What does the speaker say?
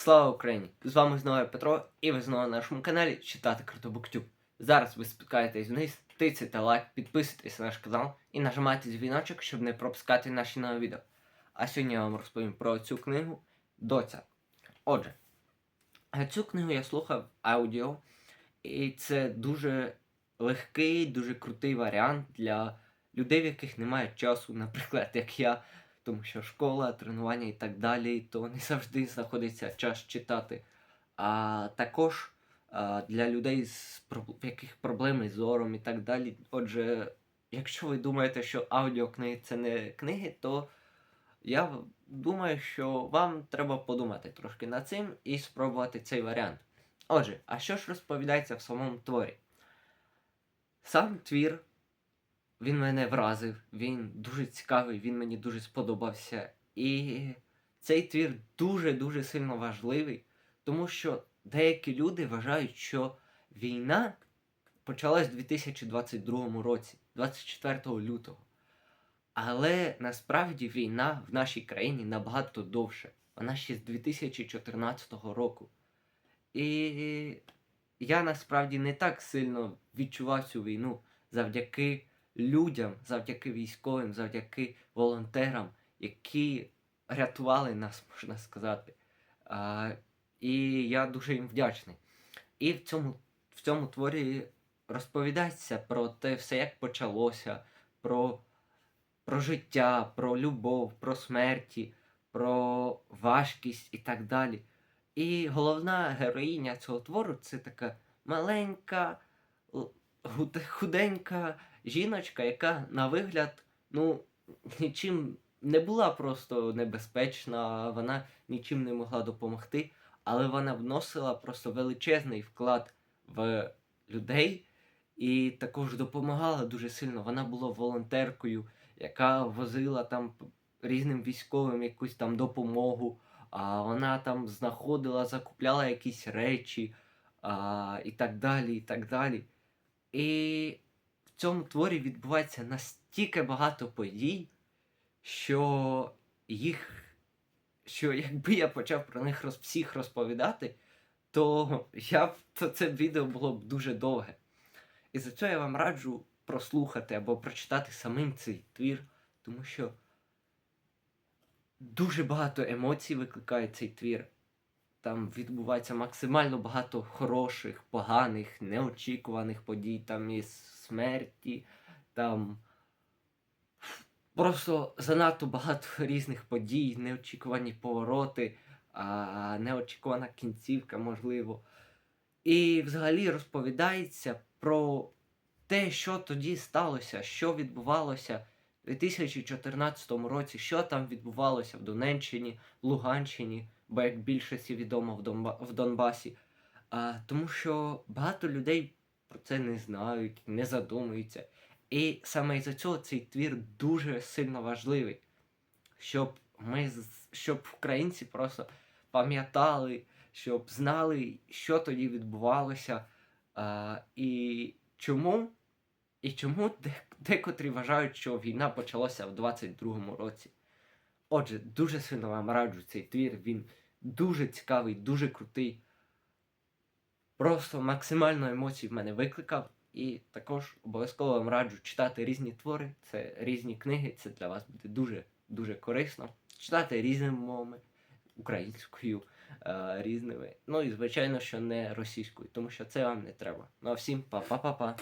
Слава Україні! З вами знову Петро, і ви знову на нашому каналі читати Картобуктюб. Зараз ви спускаєтесь вниз, тицяйте лайк, підписуйтесь на наш канал і нажимайте дзвіночок, щоб не пропускати наші нові відео. А сьогодні я вам розповім про цю книгу Доця. Отже, цю книгу я слухав аудіо, і це дуже легкий, дуже крутий варіант для людей, в яких немає часу, наприклад, як я тому що школа, тренування і так далі, то не завжди знаходиться час читати. А також а, для людей, з яких проблеми з зором і так далі. Отже, якщо ви думаєте, що аудіокниги це не книги, то я думаю, що вам треба подумати трошки над цим і спробувати цей варіант. Отже, а що ж розповідається в самому творі? Сам твір він мене вразив, він дуже цікавий, він мені дуже сподобався. І цей твір дуже-дуже сильно важливий, тому що деякі люди вважають, що війна почалась у 2022 році, 24 лютого. Але насправді війна в нашій країні набагато довше. Вона ще з 2014 року. І я насправді не так сильно відчував цю війну завдяки людям, завдяки військовим, завдяки волонтерам, які рятували нас, можна сказати. А, і я дуже їм вдячний. І в цьому, в цьому творі розповідається про те все, як почалося, про, про життя, про любов, про смерті, про важкість і так далі. І головна героїня цього твору це така маленька, худенька жіночка, яка на вигляд, ну, нічим не була просто небезпечна, вона нічим не могла допомогти, але вона вносила просто величезний вклад в людей і також допомагала дуже сильно. Вона була волонтеркою, яка возила там різним військовим якусь там допомогу. А вона там знаходила, закупляла якісь речі а, і так далі, і так далі. І в цьому творі відбувається настільки багато подій, що їх. Що якби я почав про них роз, всіх розповідати, то я б то це відео було б дуже довге. І за це я вам раджу прослухати або прочитати самим цей твір, тому що дуже багато емоцій викликає цей твір. Там відбувається максимально багато хороших, поганих, неочікуваних подій, там і смерті, там просто занадто багато різних подій, неочікувані повороти, а, неочікувана кінцівка, можливо. І взагалі розповідається про те, що тоді сталося, що відбувалося у 2014 році, що там відбувалося в Донеччині, Луганщині, бо як більшості відомо в, Донба... в Донбасі. А, тому що багато людей про це не знають, не задумуються. І саме із-за цього цей твір дуже сильно важливий, щоб ми, щоб українці просто пам'ятали, щоб знали, що тоді відбувалося, а, і чому, і чому де- декотрі вважають, що війна почалася в 22-му році. Отже, дуже сильно вам раджу цей твір. Він дуже цікавий, дуже крутий. Просто максимально емоцій в мене викликав. І також обов'язково вам раджу читати різні твори, це різні книги, це для вас буде дуже дуже корисно. Читати різними мовами, українською, е, різними. Ну і звичайно, що не російською, тому що це вам не треба. Ну а всім па-па-па-па.